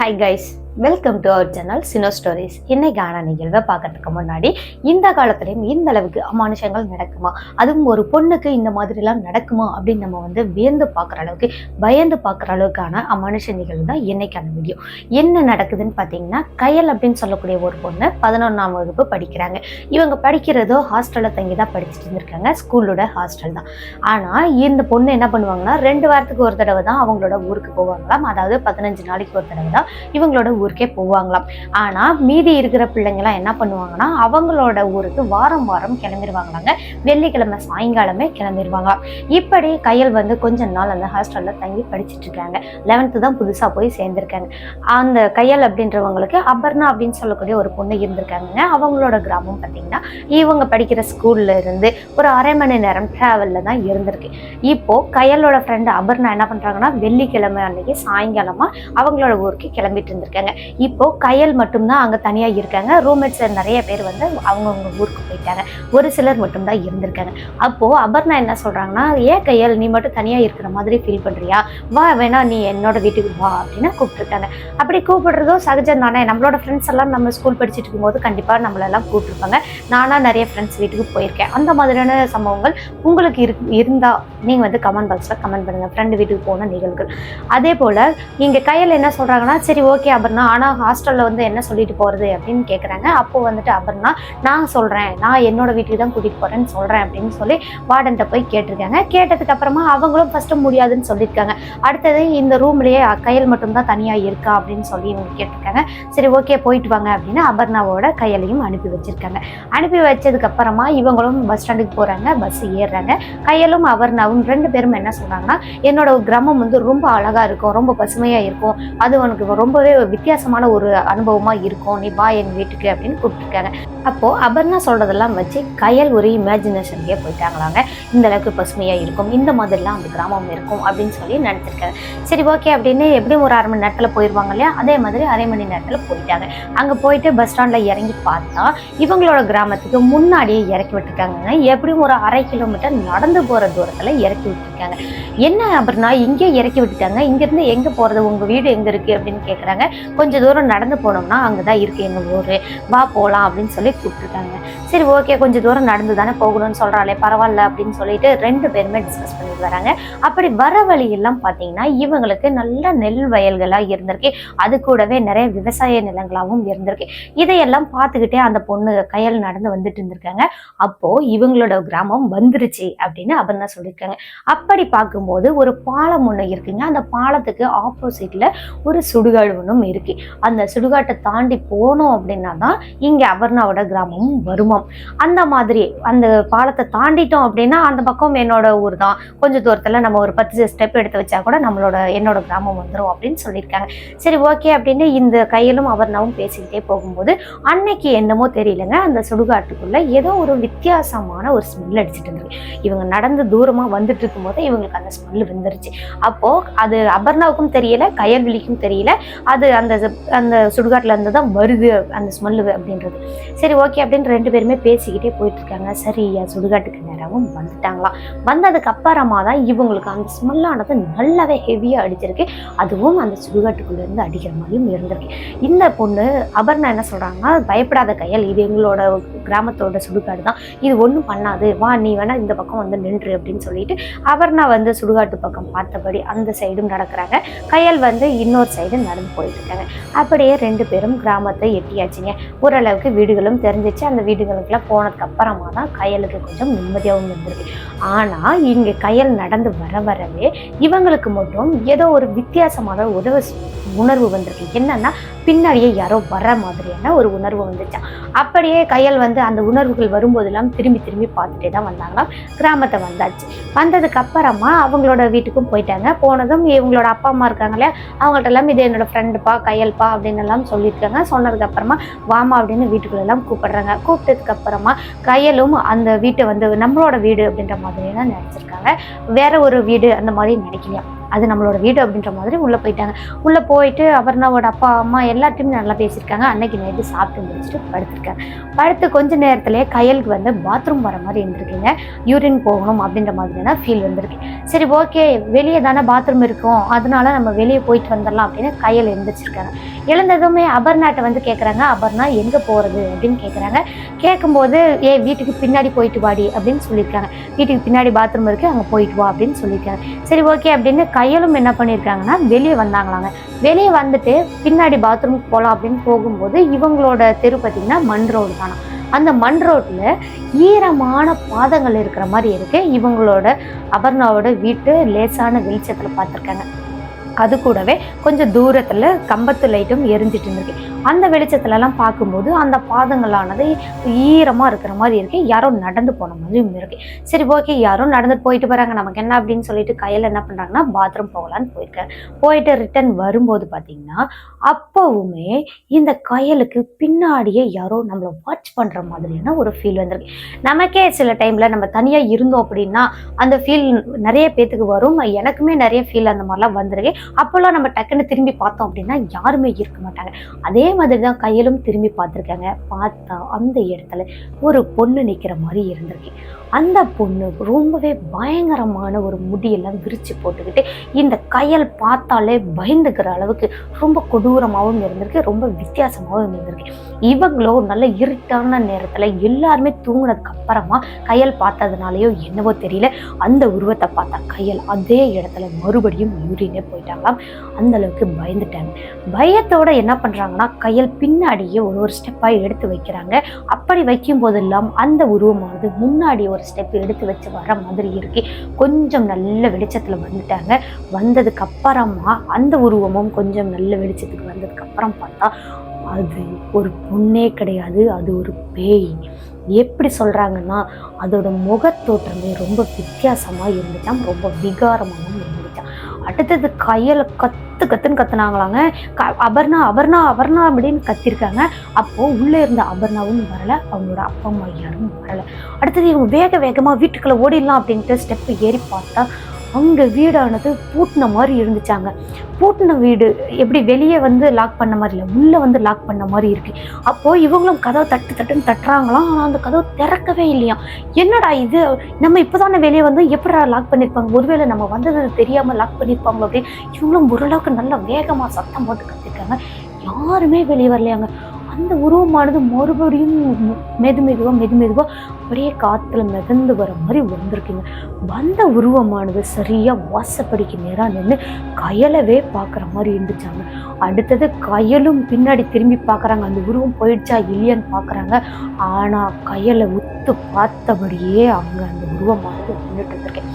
Hi guys, welcome to our channel cine stories இன்னைக்கான நிகழ்வை பார்க்கறதுக்கு முன்னாடி இந்த காலத்துலேயும் இந்த அளவுக்கு அமானுஷங்கள் நடக்குமா? அதுவும் ஒரு பொண்ணுக்கு இந்த மாதிரிலாம் நடக்குமா? அப்படின்னு நம்ம வந்து வியந்து பார்க்குற அளவுக்கு பயந்து பார்க்குற அளவுக்கான அமானுஷ நிகழ்வு தான் இன்னைக்கான வீடியோ என்ன நடக்குதுன்னு பார்த்தீங்கன்னா கையல் அப்படின்னு சொல்லக்கூடிய ஒரு பொண்ணு பதினொன்றாம் வகுப்பு படிக்கிறாங்க. இவங்க படிக்கிறதோ ஹாஸ்டலில் தங்கி தான் படிச்சுட்டு இருந்திருக்காங்க. ஸ்கூலோட ஹாஸ்டல் தான். ஆனால் இந்த பொண்ணு என்ன பண்ணுவாங்கன்னா ரெண்டு வாரத்துக்கு ஒரு தடவை தான் அவங்களோட ஊருக்கு போவாங்களாம். அதாவது பதினஞ்சு நாளைக்கு ஒரு தடவை தான் இவங்களோட ஊருக்கே போவாங்களாம். ஆனால் மீதி இருக்கிற பிள்ளைங்களாம் என்ன பண்ணுவாங்கன்னா அவங்களோட ஊருக்கு வாரம் வாரம் கிளம்பிடுவாங்களாங்க வெள்ளிக்கிழமை சாயங்காலமே கிளம்பிடுவாங்களாம் இப்படி கையல் வந்து கொஞ்ச நாள் அந்த ஹாஸ்டலில் தங்கி படிச்சுட்டு இருக்காங்க. லெவன்த்து தான் புதுசாக போய் சேர்ந்துருக்காங்க. அந்த கையல் அப்படின்றவங்களுக்கு அபர்ணா அப்படின்னு சொல்லக்கூடிய ஒரு பொண்ணு இருந்திருக்காங்க அவங்களோட கிராமம் பார்த்தீங்கன்னா இவங்க படிக்கிற ஸ்கூல்ல இருந்து ஒரு அரை மணி நேரம் டிராவலில் தான் இருந்திருக்கு. இப்போ கையலோட ஃப்ரெண்டு அபர்ணா என்ன பண்ணுறாங்கன்னா வெள்ளிக்கிழமை அன்னைக்கு சாயங்காலமாக அவங்களோட ஊருக்கு கிளம்பிட்டு இருந்திருக்காங்க. இப்போ கயல் மட்டும்தான் அங்கே தனியாக இருக்காங்க. ரூம்மேட்ஸ் நிறைய பேர் வந்து அவங்கவுங்க ஊருக்கு போயிட்டாங்க. ஒரு சிலர் மட்டும்தான் இருந்திருக்காங்க. அப்போது அபர்ணா என்ன சொல்கிறாங்கன்னா ஏன் கையல் நீ மட்டும் தனியாக இருக்கிற மாதிரி ஃபீல் பண்ணுறியா வா வேணா நீ என்னோட வீட்டுக்கு வா அப்படின்னு கூப்பிட்டுருக்காங்க. அப்படி கூப்பிடுறதும் சகஜம் தானே. நம்மளோட ஃப்ரெண்ட்ஸ் எல்லாம் நம்ம ஸ்கூல் படிச்சுட்டு இருக்கும்போது கண்டிப்பாக நம்மளெல்லாம் கூப்பிட்டுருப்பாங்க. நானாக நிறைய ஃப்ரெண்ட்ஸ் வீட்டுக்கு போயிருக்கேன். அந்த மாதிரியான சம்பவங்கள் உங்களுக்கு இரு இருந்தால் நீங்கள் வந்து கமெண்ட் பாக்ஸில் கமெண்ட் பண்ணுங்கள் ஃப்ரெண்டு வீட்டுக்கு போன நிகழ்வுகள். அதே போல் இங்கே கையில் என்ன சொல்கிறாங்கன்னா சரி ஓகே அபர்ணா. ஆனால் ஹாஸ்டலில் வந்து என்ன சொல்லிட்டு போகிறது அப்படின்னு கேட்குறாங்க அப்போது வந்துட்டு அபர்ணா நான் சொல்கிறேன் நான் என்னோட வீட்டுக்கு தான் கூட்டிகிட்டு போகிறேன்னு சொல்கிறேன் அப்படின்னு சொல்லி வார்டன்ட்ட போய் கேட்டிருக்காங்க. கேட்டதுக்கு அப்புறமா அவங்களும் ஃபஸ்ட்டு முடியாதுன்னு சொல்லியிருக்காங்க. அடுத்தது இந்த ரூம்லேயே கையல் மட்டும்தான் தனியாக இருக்கா? அப்படின்னு சொல்லி இவங்க கேட்டிருக்காங்க. சரி ஓகே போயிட்டு வாங்க அப்படின்னு அபர்ணாவோட கையலையும் அனுப்பி வச்சுருக்காங்க. அனுப்பி வச்சதுக்கு அப்புறமா இவங்களும் பஸ் ஸ்டாண்டுக்கு போகிறாங்க பஸ் ஏறுறாங்க. கையலும் அபர்ணாவும் ரெண்டு பேரும் என்ன சொல்கிறாங்கன்னா என்னோட கிராமம் வந்து ரொம்ப அழகாக இருக்கும். ரொம்ப பசுமையாக இருக்கும். அது உனக்கு ரொம்பவே வித்தியாசமான ஒரு அனுபவமாக இருக்கும். நீ வா என் வீட்டுக்கு அப்படின்னு கூப்பிட்டுருக்காங்க. அப்போது அபர்ணா சொல்கிறதெல்லாம் வச்சு கயல் ஒரு இமேஜினேஷன்லேயே போயிட்டாங்களாங்க. இந்த அளவுக்கு பசுமையாக இருக்கும். இந்த மாதிரிலாம் அந்த கிராமம் இருக்கும் அப்படின்னு சொல்லி நினச்சிருக்காங்க. சரி ஓகே அப்படின்னு எப்படியும் ஒரு அரை மணி நேரத்தில் போயிடுவாங்க இல்லையா? அதே மாதிரி அரை மணி நேரத்தில் போயிட்டாங்க. அங்கே போயிட்டு பஸ் ஸ்டாண்டில் இறங்கி பார்த்தா இவங்களோட கிராமத்துக்கு முன்னாடியே இறக்கி விட்டுருக்காங்க எப்படியும் ஒரு அரை கிலோமீட்டர் நடந்து போகிற தூரத்தில் இறக்கி விட்டுருக்காங்க. என்ன அப்படின்னா இங்கே இறக்கி விட்டுட்டாங்க. இங்கேருந்து எங்கே போகிறது உங்கள் வீடு எங்கே இருக்குது அப்படின்னு கேட்குறாங்க கொஞ்சம் தூரம் நடந்து போனோம்னா அங்கே தான் இருக்குது எங்கள் ஊர். வா போகலாம் அப்படின்னு சொல்லி கூப்பிட்டுருக்காங்க சரி ஓகே கொஞ்சம் தூரம் நடந்து தானே போகணும்னு சொல்கிறாளே பரவாயில்ல அப்படின்னு சொல்லிட்டு ரெண்டு பேருமே டிஸ்கஸ் பண்ணிட்டு வராங்க. அப்படி வர வழியெல்லாம் பார்த்தீங்கன்னா இவங்களுக்கு நல்ல நெல் வயல்களாக இருந்திருக்கு. அது கூடவே நிறைய விவசாய நிலங்களாகவும் இருந்திருக்கு. இதையெல்லாம் பார்த்துக்கிட்டே அந்த பொண்ணு கையில் நடந்து வந்துட்டு இருந்திருக்காங்க. அப்போது இவங்களோட கிராமம் வந்துருச்சு அப்படின்னு அபர்ணா சொல்லியிருக்காங்க. அப்படி பார்க்கும்போது ஒரு பாலம் ஒன்று இருக்குங்க. அந்த பாலத்துக்கு ஆப்போசிட்டில் ஒரு சுடுகாடு ஒன்றும் நோக்கி அந்த சுடுகாட்டை தாண்டி போனோம் அப்படின்னா தான் இங்கே அபர்ணாவோட கிராமமும் வருமாம். அந்த மாதிரி அந்த பாலத்தை தாண்டிட்டோம் அப்படின்னா அந்த பக்கம் என்னோட ஊர் தான். கொஞ்சம் தூரத்தில் நம்ம ஒரு பத்து ஸ்டெப் எடுத்து வச்சா கூட நம்மளோட என்னோட கிராமம் வந்துடும் அப்படின்னு சொல்லியிருக்காங்க. சரி ஓகே அப்படின்னு இந்த கையிலும் அபர்ணாவும் பேசிக்கிட்டே போகும்போது அன்னைக்கு என்னமோ தெரியலங்க. அந்த சுடுகாட்டுக்குள்ள ஏதோ ஒரு வித்தியாசமான ஒரு ஸ்மெல் அடிச்சிட்டு இருந்தது. இவங்க நடந்து தூரமா வந்துட்டு இருக்கும்போது இவங்களுக்கு அந்த ஸ்மெல் வந்துருச்சு அப்போ அது அபர்ணாவுக்கும் தெரியல கயல்விழிக்கும் தெரியல. அது அந்த அந்த சுடுகாட்டிலேருந்து தான் வருது அந்த ஸ்மெல்லு அப்படின்றது. சரி ஓகே அப்படின்னு ரெண்டு பேருமே பேசிக்கிட்டே போயிட்டுருக்காங்க. சரி சுடுகாட்டுக்கு நேரமும் வந்துட்டாங்களாம். வந்ததுக்கு அப்புறமா தான் இவங்களுக்கு அந்த ஸ்மெல்லானது நல்லாவே ஹெவியாக அடிச்சிருக்கு. அதுவும் அந்த சுடுகாட்டுக்குள்ளேருந்து அடிக்கிற மாதிரியும் இருந்திருக்கு. இந்த பொண்ணு அபர்ணா என்ன சொல்கிறாங்க பயப்படாத கையால் இது எங்களோட கிராமத்தோட சுடுகாடு தான். இது ஒன்றும் பண்ணாது. வா நீ வேணால் இந்த பக்கம் வந்து நின்று அப்படின்னு சொல்லிட்டு அபர்ணா வந்து சுடுகாட்டு பக்கம் பார்த்தபடி அந்த சைடும் நடக்கிறாங்க. கையல் வந்து இன்னொரு சைடு நடந்து போயிட்டு இருக்காங்க அப்படியே ரெண்டு பேரும் கிராமத்தை எட்டியாச்சுங்க. ஓரளவுக்கு வீடுகளும் தெரிஞ்சிச்சு. அந்த வீடுகளுக்குலாம் போனதுக்கு அப்புறமா தான் கையலுக்கு கொஞ்சம் நிம்மதியாகவும் இருந்திருக்கு ஆனால் இங்கே கையல் நடந்து வர வரவே இவங்களுக்கு மட்டும் ஏதோ ஒரு வித்தியாசமான உதவி உணர்வு வந்திருக்கு. என்னன்னா பின்னாடியே யாரோ வர மாதிரியான ஒரு உணர்வு வந்துச்சான் அப்படியே கையல் வந்து அந்த உணர்வுகள் வரும்போதெல்லாம் திரும்பி திரும்பி பார்த்துட்டே தான் வந்தாங்களாம் கிராமத்தை வந்தாச்சு. வந்ததுக்கு அப்புறமா அவங்களோட வீட்டுக்கும் போயிட்டாங்க. போனதும் இவங்களோட அப்பா அம்மா இருக்காங்களே அவங்கள்ட்ட எல்லாம் இது என்னோட ஃப்ரெண்டுப்பா கையல்பா அப்படின்னு எல்லாம் சொல்லியிருக்காங்க. சொன்னதுக்கு அப்புறமா வாமா அப்படின்னு வீட்டுக்குள்ள எல்லாம் கூப்பிடுறாங்க. கூப்பிட்டதுக்கு அப்புறமா கையலும் அந்த வீட்டை வந்து நம்மளோட வீடு அப்படின்ற மாதிரி தான் நினைச்சிருக்காங்க. வேற ஒரு வீடு அந்த மாதிரி நினைக்கலையா? அது நம்மளோட வீடு அப்படின்ற மாதிரி உள்ளே போயிட்டாங்க. உள்ளே போயிட்டு அபர்ணாவோட அப்பா அம்மா எல்லாத்தையுமே நல்லா பேசியிருக்காங்க. அன்னைக்கு நைட்டு சாப்பிட்டு முடிச்சுட்டு படுத்திருக்காங்க. படுத்து கொஞ்ச நேரத்திலே கையலுக்கு வந்து பாத்ரூம் வர மாதிரி இருந்திருக்குங்க. யூரின் போகணும் அப்படின்ற மாதிரியான ஃபீல் வந்திருக்கு. சரி ஓகே வெளியே தானே பாத்ரூம் இருக்கும். அதனால நம்ம வெளியே போயிட்டு வந்துடலாம் அப்படின்னு கையில் எழுந்திரிச்சிருக்காங்க. எழுந்ததுமே அபர்ணாட்ட வந்து கேட்குறாங்க அபர்ணா எங்கே போகிறது அப்படின்னு கேட்குறாங்க கேட்கும்போது ஏ வீட்டுக்கு பின்னாடி போயிட்டு வாடி அப்படின்னு சொல்லியிருக்காங்க. வீட்டுக்கு பின்னாடி பாத்ரூம் இருக்குது அங்கே போயிட்டு வா அப்படின்னு சொல்லியிருக்காங்க. சரி ஓகே அப்படின்னு கையலும் என்ன பண்ணியிருக்காங்கன்னா வெளியே வந்தாங்களாங்க. வெளியே வந்துட்டு பின்னாடி பாத்ரூமுக்கு போகலாம் அப்படின்னு போகும்போது இவங்களோட தெரு பார்த்திங்கன்னா மண் ரோடு தானா? அந்த மண் ரோட்டில் ஈரமான பாதங்கள் இருக்கிற மாதிரி இருக்குது இவங்களோட அபர்ணாவோட வீட்டு லேசான வெளிச்சத்தில் பார்த்துருக்காங்க அது கூடவே கொஞ்சம் தூரத்தில் கம்பத்து லைட்டும் எரிஞ்சிட்டு இருந்திருக்கு. அந்த வெளிச்சத்துலலாம் பார்க்கும்போது அந்த பாதங்களானது ஈரமாக இருக்கிற மாதிரி இருக்கு. யாரோ நடந்து போன மாதிரியும் இருக்கு. சரி ஓகே யாரோ நடந்துட்டு போயிட்டு வராங்க. நமக்கு என்ன அப்படின்னு சொல்லிட்டு கையில் என்ன பண்ணுறாங்கன்னா பாத்ரூம் போகலான்னு போயிருக்கேன் போயிட்டு ரிட்டர்ன் வரும்போது பார்த்தீங்கன்னா அப்போவுமே இந்த கயலுக்கு பின்னாடியே யாரோ நம்மளை வாட்ச் பண்ணுற மாதிரியான ஒரு ஃபீல் வந்திருக்கு. நமக்கே சில டைமில் நம்ம தனியாக இருந்தோம் அப்படின்னா அந்த ஃபீல் நிறைய பேத்துக்கு வரும். எனக்குமே நிறைய ஃபீல் அந்த மாதிரிலாம் வந்திருக்கு. அப்போல்லாம் நம்ம டக்குன்னு திரும்பி பார்த்தோம் அப்படின்னா யாருமே இருக்க மாட்டாங்க. அதே மாதிரி தான் கையிலும் திரும்பி பார்த்துருக்காங்க. பார்த்தா அந்த இடத்துல ஒரு பொண்ணு நிற்கிற மாதிரி இருந்திருக்கு. அந்த பொண்ணு ரொம்பவே பயங்கரமான ஒரு முடியெல்லாம் விரித்து போட்டுக்கிட்டு இந்த கையல் பார்த்தாலே பயந்துக்கிற அளவுக்கு ரொம்ப கொடூரமாகவும் இருந்திருக்கு. ரொம்ப வித்தியாசமாகவும் இருந்திருக்கு. இவங்களோ நல்ல இருட்டான நேரத்தில் எல்லாருமே தூங்கினதுக்கு அப்புறமா கையல் பார்த்ததுனாலயோ என்னவோ தெரியல அந்த உருவத்தை பார்த்தா கையல் அதே இடத்துல மறுபடியும் யூரினே போயிட்டாங்களாம். அந்த அளவுக்கு பயந்துட்டாங்க. பயத்தோட என்ன பண்ணுறாங்கன்னா கையல் பின்னாடியே ஒரு ஒரு ஸ்டெப்பாக எடுத்து வைக்கிறாங்க. அப்படி வைக்கும் போதெல்லாம் அந்த உருவமானது முன்னாடி ஒரு ஸ்டெப் எடுத்து வச்சு வர மாதிரி இருக்கு. கொஞ்சம் நல்ல வெளிச்சத்தில் வந்துட்டாங்க. வந்ததுக்கு அப்புறமா அந்த உருவமும் கொஞ்சம் நல்ல வெளிச்சத்துக்கு வந்ததுக்கு அப்புறம் பார்த்தா அது ஒரு பொண்ணே கிடையாது அது ஒரு பேய். எப்படி சொல்கிறாங்கன்னா அதோட முகத்தோற்றமே ரொம்ப வித்தியாசமாக இருந்துச்சாம் ரொம்ப விகாரமாகவும் இருந்துச்சாம் அடுத்தது கையில் கத்து கத்துன்னு கத்துனாங்களாங்க. க அபர்ணா அபர்ணா அபர்ணா அப்படின்னு கத்திருக்காங்க. அப்போது உள்ளே இருந்த அபர்ணாவும் வரலை அவங்களோட அப்பா அம்மா யாரும் வரலை. அடுத்தது இவங்க வேக வேகமாக வீட்டுக்குள்ளே ஓடிடலாம் அப்படின்ட்டு ஸ்டெப்பு ஏறி பார்த்தா அங்கே வீடானது பூட்டின மாதிரி இருந்துச்சாங்க. பூட்டின வீடு எப்படி வெளியே வந்து லாக் பண்ண மாதிரி இல்லை உள்ளே வந்து லாக் பண்ண மாதிரி இருக்கு. அப்போது இவங்களும் கதவை தட்டு தட்டுன்னு தட்டுறாங்களாம். ஆனால் அந்த கதவு திறக்கவே இல்லையா? என்னடா இது? நம்ம இப்போதானே வெளியே வந்து எப்படா லாக் பண்ணியிருப்பாங்க ஒருவேளை நம்ம வந்தது தெரியாமல் லாக் பண்ணியிருப்பாங்களோ அப்படின்னு இவங்களும் ஓரளவுக்கு நல்லா வேகமாக சத்தம் போட்டு கற்றுக்காங்க யாருமே வெளியே வரலையாங்க. அந்த உருவமானது மறுபடியும் மெது மெதுவாக மெது மெதுவாக அப்படியே காற்றுல மிதந்து வர மாதிரி வந்திருக்குங்க. வந்த உருவமானது சரியாக வாசப்படிக்கு நேராக நின்று கயலவே பார்க்குற மாதிரி இருந்துச்சாங்க. அடுத்தது கயலும் பின்னாடி திரும்பி பார்க்குறாங்க. அந்த உருவம் போயிடுச்சா இல்லையான்னு பார்க்குறாங்க. ஆனால் கயலை உத்து பார்த்தபடியே அங்கே அந்த உருவமானது நின்றுட்டு இருந்திருக்கேன்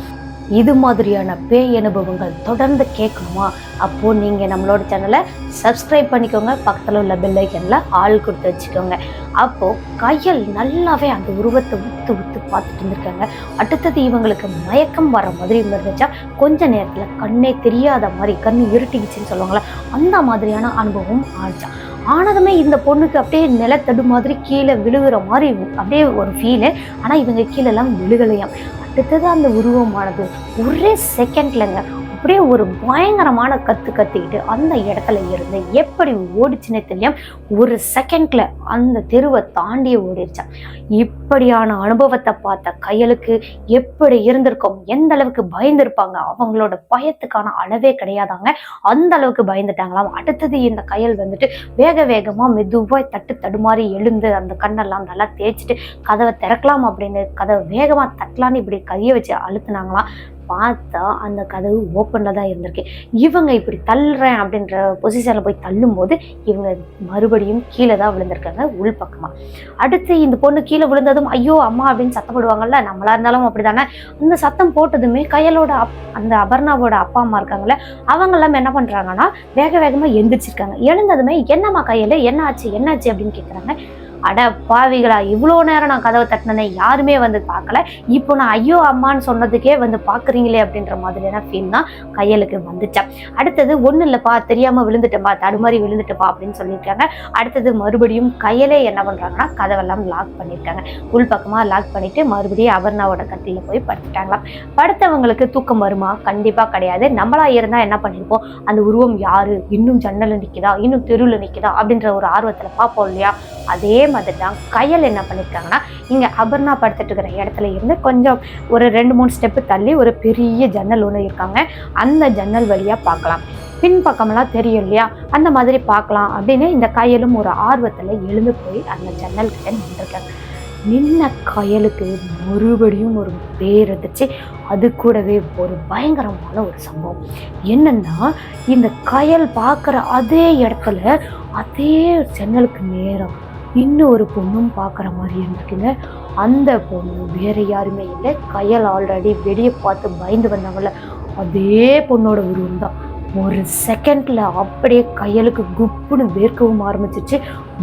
இது மாதிரியான பேய் அனுபவங்கள் தொடர்ந்து கேட்கணுமா? அப்போது நீங்கள் நம்மளோட சேனலை சப்ஸ்கிரைப் பண்ணிக்கோங்க. பக்கத்தில் உள்ள பெல் ஆள் கொடுத்து வச்சுக்கோங்க. அப்போது கையல் நல்லாவே அந்த உருவத்தை உத்து உத்து பார்த்துட்டு இருந்திருக்காங்க. அடுத்தது இவங்களுக்கு மயக்கம் வர மாதிரி இருந்துச்சா கொஞ்ச நேரத்தில் கண்ணே தெரியாத மாதிரி கண் இருட்டிக்குச்சுன்னு சொல்லுவாங்களே அந்த மாதிரியான அனுபவம் ஆச்சா? ஆனதுமே இந்த பொண்ணுக்கு அப்படியே நிலத்தடு மாதிரி கீழே விழுகிற மாதிரி அப்படியே ஒரு ஃபீலு ஆனால் இவங்க கீழெல்லாம் விழுகலையாம். அடுத்தது அந்த உருவமானது ஒரே செகண்ட்லங்க அப்படியே ஒரு பயங்கரமான கத்து கத்திக்கிட்டு அந்த இடத்துல இருந்து எப்படி ஓடிச்சுன்னே தெரியும் ஒரு செகண்ட்ல அந்த தெருவை தாண்டியே ஓடிடுச்சான் இப்படியான அனுபவத்தை பார்த்த கையலுக்கு எப்படி இருந்திருக்கும் எந்த அளவுக்கு பயந்துருப்பாங்க அவங்களோட பயத்துக்கான அளவே கிடையாதாங்க. அந்த அளவுக்கு பயந்துட்டாங்களாம் அடுத்தது இந்த கையல் வந்துட்டு வேக வேகமா மெதுவாக தட்டு தடுமாறி எழுந்து அந்த கண்ணெல்லாம் நல்லா தேய்ச்சிட்டு கதவை திறக்கலாம் அப்படின்னு கதவை வேகமா தட்டலான்னு இப்படி கையை வச்சு அழுத்துனாங்களாம் பார்த்தா அந்த கதவு ஓப்பனில் தான் இருந்திருக்கு. இவங்க இப்படி தள்ளுறேன் அப்படின்ற பொசிஷனில் போய் தள்ளும்போது இவங்க மறுபடியும் கீழே தான் விழுந்திருக்காங்க உள் பக்கமாக அடுத்து இந்த பொண்ணு கீழே விழுந்ததும் ஐயோ அம்மா அப்படின்னு சத்தம் போடுவாங்கல்ல நம்மளா இருந்தாலும் அப்படிதானே. அந்த சத்தம் போட்டதுமே கையலோட அப் அந்த அபர்ணாவோட அப்பா அம்மா இருக்காங்கல்ல அவங்கெல்லாம் என்ன பண்ணுறாங்கன்னா வேக வேகமாக எழுந்திரிச்சிருக்காங்க எழுந்ததுமே என்னம்மா கையில் என்ன ஆச்சு என்ன ஆச்சு? அப்படின்னு கேட்குறாங்க அட பாவிகளா இவ்வளோ நேரம் நான் கதவை தட்டினேனே யாருமே வந்து பார்க்கல. இப்போ நான் ஐயோ அம்மான்னு சொன்னதுக்கே வந்து பார்க்குறீங்களே அப்படின்ற மாதிரியான ஃபீல் தான் கையலுக்கு வந்துச்சேன் அடுத்தது ஒன்றும் இல்லைப்பா தெரியாமல் விழுந்துட்டப்பா தடுமாறி விழுந்துட்டப்பா அப்படின்னு சொல்லியிருக்காங்க. அடுத்தது மறுபடியும் கையலே என்ன பண்ணுறாங்கன்னா கதவெல்லாம் லாக் பண்ணியிருக்காங்க. உள் பக்கமாக லாக் பண்ணிவிட்டு மறுபடியும் அபர்ணாவோட கட்டியில் போய் படுத்துட்டாங்களாம். படுத்தவங்களுக்கு தூக்கம் வருமா? கண்டிப்பாக கிடையாது. நம்மளா இருந்தால் என்ன பண்ணியிருப்போம்? அந்த உருவம் யார்? இன்னும் ஜன்னலில் நிற்குதா இன்னும் தெருவில் நிற்குதா அப்படின்ற ஒரு ஆர்வத்தில் பார்ப்போம் இல்லையா? அதே மாதிரி தான் கையல் என்ன பண்ணியிருக்காங்கன்னா இங்கே அபர்ணா படுத்துட்டு இருக்கிற இடத்துல இருந்து கொஞ்சம் ஒரு ரெண்டு மூணு ஸ்டெப்பு தள்ளி ஒரு பெரிய ஜன்னல் ஒன்று இருக்காங்க. அந்த ஜன்னல் வழியாக பார்க்கலாம். பின்பக்கமெல்லாம் தெரியும் இல்லையா? அந்த மாதிரி பார்க்கலாம் அப்படின்னு இந்த கையலும் ஒரு ஆர்வத்தில் எழுந்து போய் அந்த ஜன்னல் கிட்ட நின்றுருக்காங்க. நின்ன கயலுக்கு மறுபடியும் ஒரு பேர் இருந்துச்சு அது கூடவே ஒரு பயங்கரமான ஒரு சம்பவம். என்னென்னா இந்த கயல் பார்க்குற அதே இடத்துல அதே ஜன்னலுக்கு நேரம் இன்னும் ஒரு பொண்ணும் பார்க்குற மாதிரி இருந்துச்சுங்க. அந்த பொண்ணு வேறு யாருமே இல்லை. கையால் ஆல்ரெடி வெளியே பார்த்து பயந்து வந்தாங்கள்ல அதே பொண்ணோட உருவம் தான். ஒரு செகண்டில் அப்படியே கையலுக்கு குப்புன்னு வேர்க்கவும் ஆரம்பிச்சிச்சு.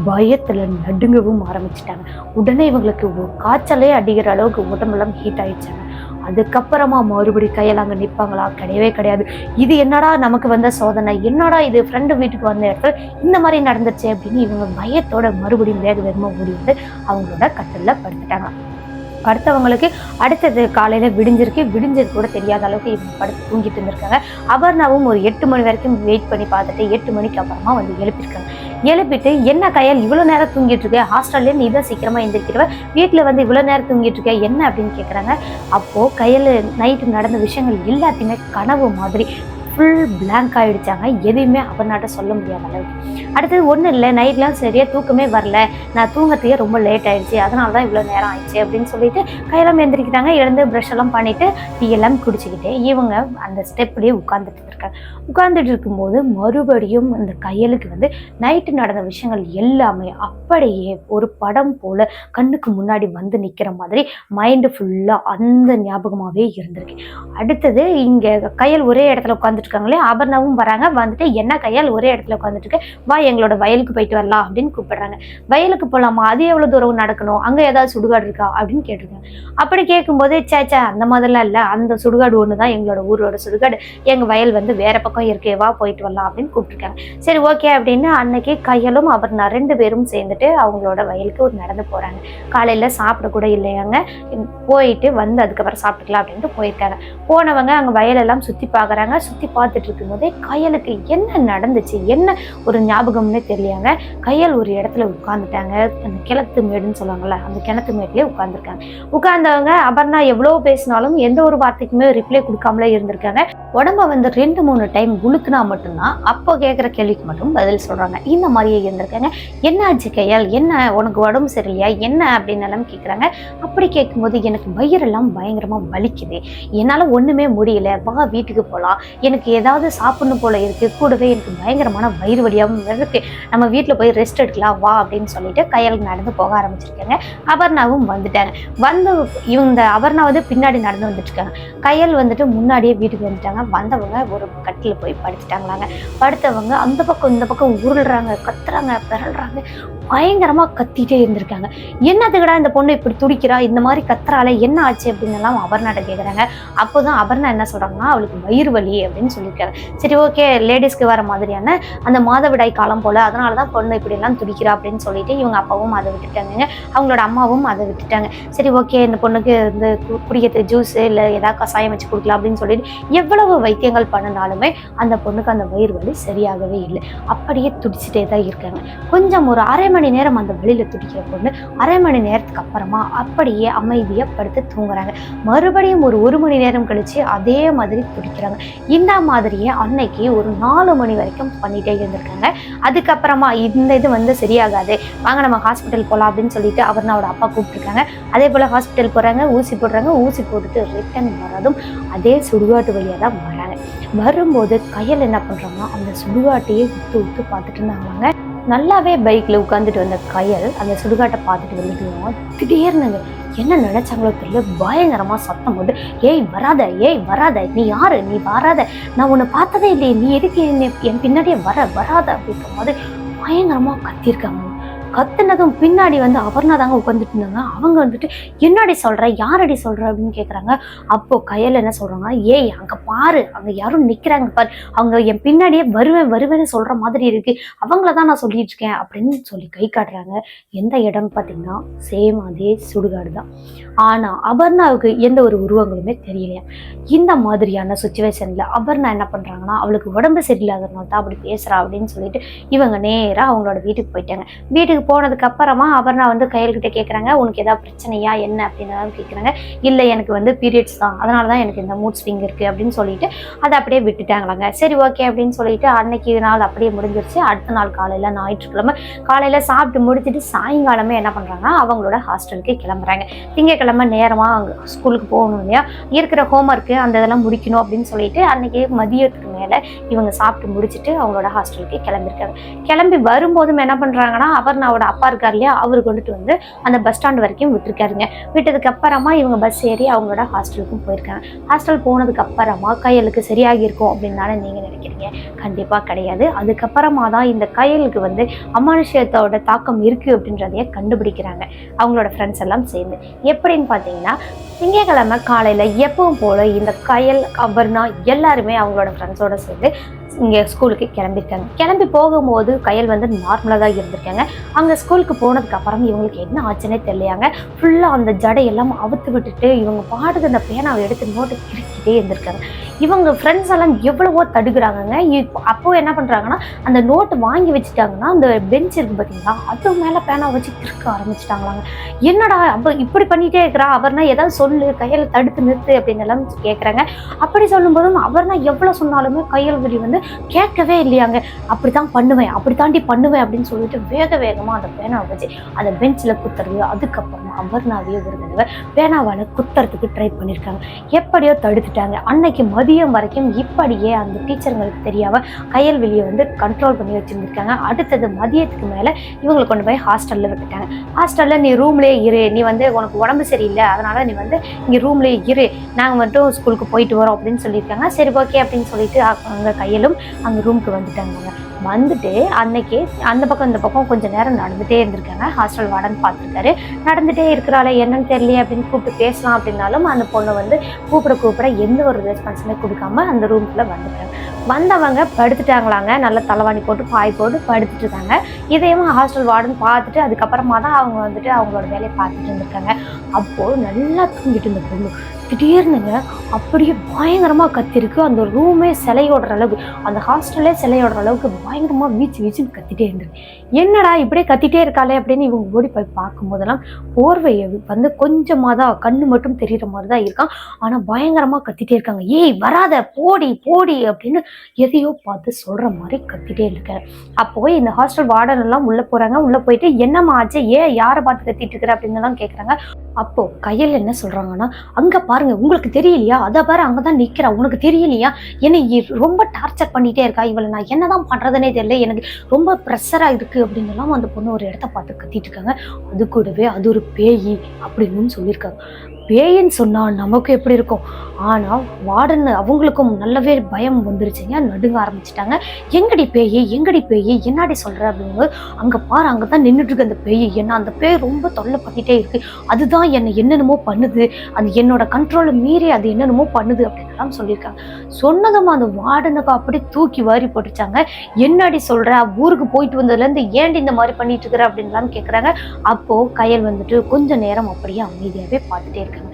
பயத்தில் நடுங்கவும் ஆரம்பிச்சிட்டாங்க. உடனே இவங்களுக்கு ஒரு காய்ச்சலே அடிக்கிற அளவுக்கு உடம்பெல்லாம் ஹீட் ஆயிடுச்சாங்க. அதுக்கப்புறமா மறுபடி கையில் அங்கே நிற்பாங்களா கிடையவே கிடையாது. இது என்னடா நமக்கு வந்த சோதனை? என்னடா இது ஃப்ரெண்டு வீட்டுக்கு வந்த இடத்துல இந்த மாதிரி நடந்துச்சு அப்படின்னு இவங்க பயத்தோட மறுபடியும் வேக வேகமாக ஓடி வந்து அவங்களோட கட்டிலில் படுத்துட்டாங்க. படுத்தவங்களுக்கு அடுத்தது காலையில் விடிஞ்சிருக்கு விடிஞ்சது கூட தெரியாத அளவுக்கு இவங்க படுத்து தூங்கிட்டு இருந்திருக்காங்க. அபர்ணாவும் ஒரு எட்டு மணி வரைக்கும் வெயிட் பண்ணி பார்த்துட்டு எட்டு மணிக்கு அப்புறமா வந்து எழுப்பியிருக்காங்க எழுப்பிட்டு என்ன கையால் இவ்வளோ நேரம் தூங்கிட்டு இருக்க? ஹாஸ்டல்லே நீ தான் சீக்கிரமாக எந்திரிக்கிறவ? வீட்டில் வந்து இவ்வளோ நேரம் தூங்கிட்டு இருக்க? என்ன? அப்படின்னு கேட்குறாங்க அப்போது கையில் நைட்டு நடந்த விஷயங்கள் எல்லாத்தையுமே கனவு மாதிரி ஃபுல் பிளாங்க் ஆகிடுச்சாங்க எதையுமே அவனாட்ட சொல்ல முடியாத அளவுக்கு. அடுத்தது ஒன்றும் இல்லை நைட்லாம் சரியாக தூக்கமே வரல. நான் தூங்கத்தையே ரொம்ப லேட் ஆயிடுச்சு. அதனால தான் இவ்வளோ நேரம் ஆயிடுச்சு அப்படின்னு சொல்லிட்டு கையெல்லாம் எந்திரிக்கிறாங்க. எழுந்து ப்ரஷ் எல்லாம் பண்ணிவிட்டு டீ எல்லாம் குடிச்சிக்கிட்டு இவங்க அந்த ஸ்டெப்லேயே உட்காந்துட்டு இருக்காங்க. உட்காந்துட்டு இருக்கும்போது மறுபடியும் அந்த கையலுக்கு வந்து நைட்டு நடந்த விஷயங்கள் எல்லாமே அப்படியே ஒரு படம் போல் கண்ணுக்கு முன்னாடி வந்து நிற்கிற மாதிரி மைண்டு ஃபுல்லாக அந்த ஞாபகமாகவே இருந்திருக்கு. அடுத்தது இங்கே கையல் ஒரே இடத்துல உட்காந்து இருக்காங்களே அபர்ணாவும் வராங்க. வந்துட்டு என்ன கையால் ஒரே இடத்துல உட்காந்துட்டு வா எங்களோட வயலுக்கு போயிட்டு வரலாம் அப்படின்னு கூப்பிடுறாங்க. வயலுக்கு போகலாமா அது எவ்வளோ தூரம் நடக்கணும்? அங்கே ஏதாவது சுடுகாடு இருக்கா? அப்படின்னு கேட்டிருக்காங்க. அப்படி கேட்கும்போது சேச்சா அந்த மாதிரிலாம் இல்லை. அந்த சுடுகாடு ஒன்று தான் எங்களோட ஊரோட சுடுகாடு. எங்கள் வயல் வந்து வேற பக்கம் இருக்கே வா போயிட்டு வரலாம் அப்படின்னு கூப்பிட்டுருக்காங்க. சரி ஓகே அப்படின்னு அன்னைக்கு கையலும் அபர்ணா ரெண்டு பேரும் சேர்ந்துட்டு அவங்களோட வயலுக்கு ஒரு நடந்து போகிறாங்க காலையில் சாப்பிட கூட இல்லையாங்க. போயிட்டு வந்து அதுக்கப்புறம் சாப்பிட்டுக்கலாம் அப்படின்ட்டு போயிருக்காங்க. போனவங்க அங்கே வயலெல்லாம் சுற்றி பார்க்குறாங்க. சுற்றி பார்த்துட்டு இருக்கும்போதே கையலுக்கு என்ன நடந்துச்சு? என்ன ஒரு ஞாபகம்னே தெரியாங்க கயல் ஒரு இடத்துல உட்காந்துட்டாங்க அந்த கிணத்து மேடுன்னு சொல்லுவாங்கல்ல அந்த கிணத்து மேட்லேயே உட்காந்துருக்காங்க உட்கார்ந்தவங்க அபர்ணா எவ்வளோ பேசினாலும் எந்த ஒரு வார்த்தைக்குமே ரிப்ளை கொடுக்காமலே இருந்திருக்காங்க. உடம்ப வந்து ரெண்டு மூணு டைம் உழுக்குனா மட்டும்தான் அப்போ கேட்குற கேள்விக்கு மட்டும் பதில் சொல்கிறாங்க இந்த மாதிரியே இருந்திருக்காங்க. என்ன ஆச்சு கையால்? என்ன உனக்கு உடம்பு சரியில்லையா? என்ன அப்படின்னு எல்லாம் கேட்குறாங்க அப்படி கேட்கும்போது எனக்கு வயிறெல்லாம் பயங்கரமாக வலிக்குது. என்னால் ஒன்றுமே முடியல. வா வீட்டுக்கு போகலாம் எனக்கு ஏதாவது சாப்பிடணும் போல இருக்குது கூடவே எனக்கு பயங்கரமான வயிறு வலியாகவும் இருக்குது நம்ம வீட்டில் போய் ரெஸ்ட் எடுக்கலாம் வா அப்படின்னு சொல்லிட்டு கையால் நடந்து போக ஆரம்பிச்சிருக்காங்க. அபர்ணாவும் வந்துட்டாங்க. வந்து இவங்க அபர்ணா வந்து பின்னாடி நடந்து வந்துட்டு இருக்காங்க கையல் வந்துட்டு முன்னாடியே வீட்டுக்கு வந்துட்டாங்க. வந்தவங்க ஒரு கட்டில் போய் படுத்துட்டாங்களாங்க. படுத்தவங்க அந்த பக்கம் இந்த பக்கம் உருள்றாங்க கத்துறாங்க பிறல்றாங்க பயங்கரமாக கத்திட்டே இருந்திருக்காங்க. என்னத்துக்கடா இந்த பொண்ணு இப்படி துடிக்கிறா? இந்த மாதிரி கத்துறால என்ன ஆச்சு அப்படின்னு எல்லாம் அபர்ணாட்ட கேட்குறாங்க அப்போதான் அபர்ணா என்ன சொல்கிறாங்கன்னா அவளுக்கு வயிறு வலி அப்படின்னு சொல்லியிருக்காங்க சரி ஓகே லேடிஸ்க்கு வர மாதிரியான அந்த மாதவிடாய் காலம் போல அதனால தான் பொண்ணு இப்படி எல்லாம் துடிக்கிறா அப்படின்னு சொல்லிட்டு இவங்க அப்பாவும் அதை விட்டுட்டாங்க அவங்களோட அம்மாவும் அதை விட்டுட்டாங்க. சரி ஓகே இந்த பொண்ணுக்கு இந்த குடிக்கிறது ஜூஸ் இல்லை ஏதாவது கசாயம் வச்சு கொடுக்கலாம் அப்படின்னு சொல்லிட்டு எவ்வளவு வைத்தியங்கள் பண்ணினாலுமே அந்த பொண்ணுக்கு அந்த வயிறு வலி சரியாகவே இல்லை. அப்படியே துடிச்சிட்டே தான் இருக்காங்க. கொஞ்சம் ஒரு அரை மணி நேரம் அந்த வழியில துடிக்கிற பொண்ணு அரை மணி நேரத்துக்கு அப்புறமா அப்படியே அமைதியை படுத்து தூங்குறாங்க. மறுபடியும் ஒரு ஒரு மணி நேரம் கழிச்சு அதே மாதிரி துடிக்கிறாங்க. இந்த மாதிரியே அன்னைக்கு ஒரு நாலு மணி வரைக்கும் பண்ணிகிட்டே இருந்திருக்காங்க. அதுக்கப்புறமா இந்த இது வந்து சரியாகாது. வாங்க நம்ம ஹாஸ்பிட்டல் போகலாம் அப்படின்னு சொல்லிட்டு அவர்னோட அப்பா கூப்பிட்டுருக்காங்க. அதே போல் ஹாஸ்பிட்டல் போகிறாங்க ஊசி போடுறாங்க. ஊசி போட்டுட்டு ரிட்டன் வரதும் அதே சுடுகாட்டு வழியாக தான் வராங்க. வரும்போது கையில் என்ன பண்ணுறாங்கன்னா அந்த சுடுகாட்டையே உத்து உத்து பார்த்துட்டு இருந்தாங்களாங்க நல்லாவே பைக்கில் உட்காந்துட்டு வந்த கயல் அந்த சுடுகாட்டை பார்த்துட்டு வந்துட்டு திடீர்னுங்க. என்ன நினைச்சாங்களோ தெரியல. பயங்கரமாக சத்தம் போட்டு ஏய் வராத ஏய் வராத. நீ யாரு? நீ வராத. நான் உன்னை பார்த்ததே இல்லையே. நீ எதுக்கு என் பின்னாடியே வர வராத? அப்படின்ற மாதிரி பயங்கரமாக கத்தியிருக்காங்க கத்துனதும் பின்னாடி வந்து அபர்ணா தாங்க உட்காந்துட்டு இருந்தாங்க. அவங்க வந்துட்டு என்னடி சொல்ற? யாரடி சொல்ற? அப்படின்னு கேக்குறாங்க. அப்போ கையில் என்ன சொல்றாங்கன்னா ஏய் அங்க பாரு. அங்க யாரும் நிக்கிறாங்க பாரு. அவங்க என் பின்னாடியே வருவேன் வருவேன்னு சொல்ற மாதிரி இருக்கு. அவங்கள தான் நான் சொல்லிட்டு இருக்கேன். அப்படின்னு சொல்லி கை காட்டுறாங்க. எந்த இடம் பார்த்தீங்கன்னா சேம் அதே சுடுகாடு தான். ஆனா அபர்ணாவுக்கு எந்த ஒரு உருவங்களுமே தெரியலையா? இந்த மாதிரியான சுச்சுவேஷன்ல அபர்ணா என்ன பண்றாங்கன்னா அவளுக்கு உடம்பு சரியில்லாதனால தான் அப்படி பேசுறா. அப்படின்னு சொல்லிட்டு இவங்க நேரா அவங்களோட வீட்டுக்கு போயிட்டாங்க. வீட்டுக்கு போனதுக்கு அப்புறமா அபர்ணா வந்து கையல்கிட்ட கேட்குறாங்க உனக்கு ஏதாவது பிரச்சனையா? என்ன? அப்படின்னு கேட்குறாங்க இல்லை எனக்கு வந்து பீரியட்ஸ் தான். அதனால தான் எனக்கு இந்த மூட் ஸ்விங் இருக்குது அப்படின்னு சொல்லிட்டு அதை அப்படியே விட்டுட்டாங்களாங்க. சரி ஓகே அப்படின்னு சொல்லிட்டு அன்னைக்கு நாள் அப்படியே முடிஞ்சிருச்சு. அடுத்த நாள் காலையில் ஞாயிற்றுக்கிழமை காலையில் சாப்பிட்டு முடிச்சுட்டு சாயங்காலமே என்ன பண்ணுறாங்கன்னா அவங்களோட ஹாஸ்டலுக்கு கிளம்புறாங்க. திங்கக்கிழமை நேரமாக அவங்க ஸ்கூலுக்கு போகணும் இல்லையா? இருக்கிற ஹோம்ஒர்க்கு அந்த இதெல்லாம் முடிக்கணும் அப்படின்னு சொல்லிட்டு அன்னைக்கு மதியத்துக்கு மேலே இவங்க சாப்பிட்டு முடிச்சிட்டு அவங்களோட ஹாஸ்டலுக்கு கிளம்பியிருக்காங்க கிளம்பி வரும்போதும் என்ன பண்ணுறாங்கன்னா அவர் நான் அபர்ணாவோட அப்பா இருக்கார் இல்லையா அவர் கொண்டுட்டு வந்து அந்த பஸ் ஸ்டாண்ட் வரைக்கும் விட்டுருக்காருங்க. விட்டதுக்கு அப்புறமா இவங்க பஸ் ஏறி அவங்களோட ஹாஸ்டலுக்கும் போயிருக்காங்க. ஹாஸ்டல் போனதுக்கு அப்புறமா கையலுக்கு சரியாகி இருக்கும் அப்படின்னு தானே நீங்க நினைக்கிறீங்க? கண்டிப்பா கிடையாது. அதுக்கப்புறமா தான் இந்த கையலுக்கு வந்து அமானுஷ்யத்தோட தாக்கம் இருக்கு அப்படின்றதையே கண்டுபிடிக்கிறாங்க. அவங்களோட ஃப்ரெண்ட்ஸ் எல்லாம் சேர்ந்து. எப்படின்னு பார்த்தீங்கன்னா திங்கக்கிழமை காலையில் எப்பவும் போல இந்த கயல் அபர்ணா எல்லாருமே அவங்களோட ஃப்ரெண்ட்ஸோட சேர்ந்து இங்கே ஸ்கூலுக்கு கிளம்பியிருக்காங்க கிளம்பி போகும்போது கையல் வந்து நார்மலாக தான் இருந்திருக்காங்க. அங்கே ஸ்கூலுக்கு போனதுக்கு அப்புறம் இவங்களுக்கு என்ன ஆச்சுன்னே தெரியலையாங்க. ஃபுல்லாக அந்த ஜடையெல்லாம் அவுத்து விட்டுட்டு இவங்க பாட்டுக்கு அந்த பேனாவை எடுத்து நோட்டு கிறுக்கிட்டே இருந்திருக்காங்க. இவங்க ஃப்ரெண்ட்ஸ் எல்லாம் எவ்வளவோ தடுக்கிறாங்கங்க இப்போ அப்போ என்ன பண்ணுறாங்கன்னா அந்த நோட்டு வாங்கி வச்சுட்டாங்கன்னா அந்த பெஞ்ச் இருக்கு பார்த்தீங்களா அது மேலே பேனாவை வச்சு கிறுக்க ஆரம்பிச்சிட்டாங்களாங்க. என்னடா அப்போ இப்படி பண்ணிட்டே இருக்கிறா? அவர்னா ஏதாவது சொல்லு கையில் தடுத்து நிறுத்து அப்படின்னு எல்லாம் கேட்குறாங்க அப்படி சொல்லும்போதும் அவர்னா எவ்வளோ சொன்னாலுமே கையல் வலி வந்து கேட்கவே இல்லையாங்க. அப்படி தான் பண்ணுவேன் அப்படி தாண்டி பண்ணுவேன் அப்படின்னு சொல்லிட்டு வேக வேகமாக அந்த பேனாவை வச்சு அந்த பெஞ்சில் குத்துறது. அதுக்கப்புறமா அபர்ணாவே ஒரு தடவை பேனாவால் குத்துறதுக்கு ட்ரை பண்ணியிருக்காங்க எப்படியோ தடுத்துட்டாங்க. அன்னைக்கு மதியம் வரைக்கும் இப்படியே அந்த டீச்சருங்களுக்கு தெரியாமல் கையல்வெளியை வந்து கண்ட்ரோல் பண்ணி வச்சுருந்துருக்காங்க. அடுத்தது மதியத்துக்கு மேலே இவங்களை கொண்டு போய் ஹாஸ்டலில் விட்டுட்டாங்க. ஹாஸ்டலில் நீ ரூம்லேயே இரு. நீ வந்து உனக்கு உடம்பு சரியில்லை. அதனால நீ வந்து இங்கே ரூம்லேயே இரு. நாங்கள் மட்டும் ஸ்கூலுக்கு போயிட்டு வரோம் அப்படின்னு சொல்லியிருக்காங்க. சரி ஓகே அப்படின்னு சொல்லிட்டு அங்கே கையிலும் அங்கே ரூமுக்கு வந்துட்டாங்க வந்துட்டு அன்னைக்கு அந்த பக்கம் இந்த பக்கம் கொஞ்சம் நேரம் நடந்துகிட்டே இருந்திருக்காங்க. ஹாஸ்டல் வார்டன் பார்த்துருக்காரு. நடந்துகிட்டே இருக்கிறாளே என்னன்னு தெரியலையே அப்படின்னு கூப்பிட்டு பேசலாம் அப்படின்னாலும் அந்த பொண்ணை வந்து கூப்பிட கூப்பிட எந்த ஒரு ரெஸ்பான்ஸுமே கொடுக்காம அந்த ரூம்குள்ளே வந்துட்டாங்க. வந்தவங்க படுத்துட்டாங்களாங்க. நல்ல தலைவாணி போட்டு பாய் போட்டு படுத்துட்டு இருக்காங்க. இதையும் ஹாஸ்டல் வார்டன் பார்த்துட்டு அதுக்கப்புறமா தான் அவங்க வந்துட்டு அவங்களோட வேலையை பார்த்துட்டு இருந்திருக்காங்க. அப்போது நல்லா தூங்கிட்டு இருந்த பொண்ணு. திடீர்னுங்க அப்படியே பயங்கரமாக கத்திருக்கு. அந்த ரூமே சிலையோடுற அளவுக்கு அந்த ஹாஸ்டல்லே சிலையோடுற அளவுக்கு பயங்கரமாக வீச்சு வீச்சுன்னு கத்திட்டே இருந்தது. என்னடா இப்படியே கத்திட்டே இருக்காளே அப்படின்னு இவங்க ஓடி போய் பார்க்கும்போதெல்லாம் போர்வையை வந்து கொஞ்சமாக தான் கண்ணு மட்டும் தெரியுற மாதிரி தான் இருக்கான் ஆனால் பயங்கரமாக கத்திட்டே இருக்காங்க. ஏய் வராத போடி போடி அப்படின்னு எதையோ பார்த்து சொல்கிற மாதிரி கத்திட்டே இருக்கேன் அப்போ இந்த ஹாஸ்டல் வார்டன் எல்லாம் உள்ளே போகிறாங்க உள்ளே போயிட்டு என்னம்மா ஆச்சு? ஏன் யாரை பார்த்து கத்திட்டு இருக்கிற? அப்படின்னு எல்லாம் கேட்குறாங்க அப்போ கையில் என்ன சொல்றாங்கன்னா அங்க பாருங்க உங்களுக்கு தெரியலையா? அதை பாரு அங்கதான் நிக்கிறா. உனக்கு தெரியலையா? என்னை ரொம்ப டார்ச்சர் பண்ணிட்டே இருக்கா. இவளை நான் என்னதான் பண்றதுன்னே தெரியல. எனக்கு ரொம்ப ப்ரெஷரா இருக்கு அப்படின்னு எல்லாம் அந்த பொண்ணு ஒரு இடத்த பார்த்து கத்திட்டு இருக்காங்க. அது கூடவே அது ஒரு பேயி அப்படின்னு சொல்லியிருக்காங்க. பேயின்னு சொன்னால் நமக்கு எப்படி இருக்கும்? ஆனால் வார்டன் அவங்களுக்கும் நல்லவே பயம் வந்துருச்சுங்க நடுங்க ஆரம்பிச்சிட்டாங்க? எங்கடி பேயே? எங்கடி பேயே? என்னடி சொல்கிற அப்படின்னு அங்கே பாரு அங்கதான் நின்றுட்டு இருக்கு அந்த பேய். என்ன அந்த பேய் ரொம்ப தொல்லை பண்ணிட்டே இருக்குது அதுதான் என்னை என்னென்னமோ பண்ணுது. அது என்னோட கண்ட்ரோலை மீறி அது என்னென்னமோ பண்ணுது அப்படின்னு எல்லாம் சொல்லியிருக்காங்க. சொன்னதும் அந்த வார்டனுக்கு அப்படி தூக்கி வாரி போட்டுச்சாங்க. என்னடி சொல்ற? ஊருக்கு போயிட்டு வந்ததுலேருந்து ஏன்டி இந்த மாதிரி பண்ணிட்டு இருக்கிற? அப்படின்லாம் கேட்குறாங்க அப்போது கையல் வந்துட்டு கொஞ்ச நேரம் அப்படியே அமைதியாகவே பார்த்துட்டே இருக்காங்க.